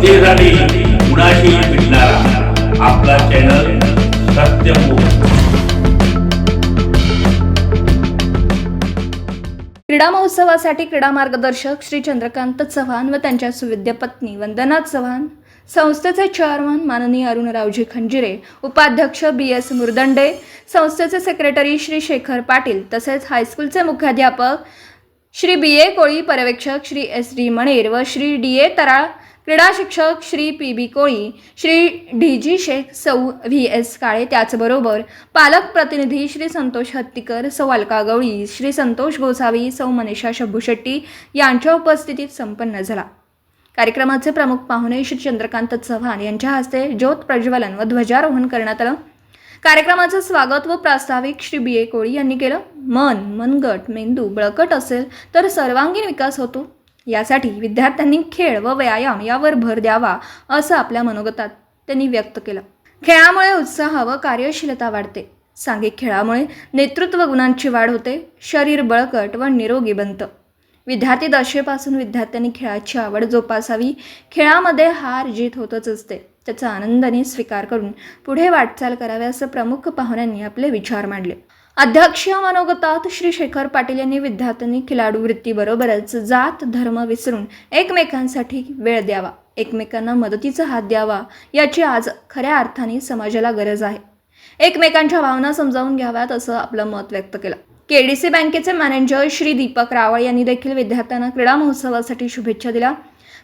जनतेसाठी कुणाशी भेटणारा आपला चॅनल सत्यमुख क्रीडा महोत्सवासाठी क्रीडा मार्गदर्शक श्री चंद्रकांत चव्हाण व त्यांच्या सुविद्य पत्नी वंदना चव्हाण संस्थेचे चेअरमन माननीय अरुणरावजी खंजिरे उपाध्यक्ष बी एस मुरदंडे संस्थेचे सेक्रेटरी श्री शेखर पाटील तसेच हायस्कूलचे मुख्याध्यापक श्री बी ए कोळी पर्यवेक्षक श्री एस डी मणेर व श्री डी ए तराळ क्रीडा शिक्षक Shri P B Koli Shri D G Shaikh सौ व्ही एस काळे त्याचबरोबर पालक प्रतिनिधी श्री संतोष हत्तीकर सौ अलका गवळी श्री संतोष गोसावी सौ मनीषा शंभू शेट्टी यांच्या उपस्थितीत संपन्न झाला. कार्यक्रमाचे प्रमुख पाहुणे श्री चंद्रकांत चव्हाण यांच्या हस्ते ज्योत प्रज्वलन व ध्वजारोहण करण्यात आलं. कार्यक्रमाचं स्वागत व प्रास्ताविक श्री बी ए कोळी यांनी केलं. मन मनगट मेंदू बळकट असेल तर सर्वांगीण विकास होतो. यासाठी विद्यार्थ्यांनी खेळ व व्यायाम यावर भर द्यावा असं आपल्या मनोगतात त्यांनी व्यक्त केलं. खेळामुळे उत्साह व कार्यशीलता वाढते. सांघिक खेळामुळे नेतृत्व गुणांची वाढ होते शरीर बळकट व निरोगी बनतं. विद्यार्थी दशेपासून विद्यार्थ्यांनी खेळाची आवड जोपासावी खेळामध्ये हार जीत होतच असते. त्याचा आनंदाने स्वीकार करून पुढे वाटचाल करावी असं प्रमुख पाहुण्यांनी आपले विचार मांडले. अध्यक्षीय मनोगतात श्री शेखर पाटील यांनी विद्यार्थ्यांनी खिलाडू वृत्तीबरोबरच जात धर्म विसरून एकमेकांसाठी वेळ द्यावा. एकमेकांना मदतीचा हात द्यावा याची आज खऱ्या अर्थाने समाजाला गरज आहे. एकमेकांच्या भावना समजावून घ्याव्यात असं आपलं मत व्यक्त केलं. केडीसी बँकेचे मॅनेजर श्री दीपक रावळ यांनी देखील विद्यार्थ्यांना क्रीडा महोत्सवासाठी शुभेच्छा दिल्या.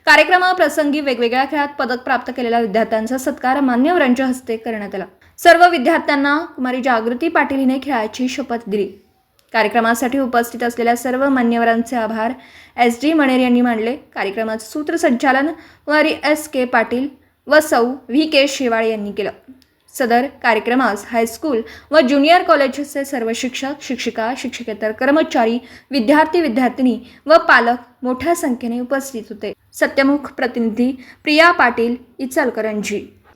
कार्यक्रमाप्रसंगी वेगवेगळ्या खेळात पदक प्राप्त केलेल्या विद्यार्थ्यांचा सत्कार मान्यवरांच्या हस्ते करण्यात आला. सर्व विद्यार्थ्यांना कुमारी जागृती पाटील हिने खेळाची शपथ दिली. कार्यक्रमासाठी उपस्थित असलेल्या सर्व मान्यवरांचे आभार. एस डी मणेर यांनी मांडले. कार्यक्रमाचं सूत्रसंचालन कुमारी एस के पाटील व सौ व्ही के शेवाळे यांनी केलं. सदर कार्यक्रमास हायस्कूल व ज्युनियर कॉलेजचे सर्व शिक्षक शिक्षिका शिक्षकेतर कर्मचारी विद्यार्थी विद्यार्थिनी व पालक मोठ्या संख्येने उपस्थित होते. सत्यमुख प्रतिनिधी प्रिया पाटील इचलकरंजी.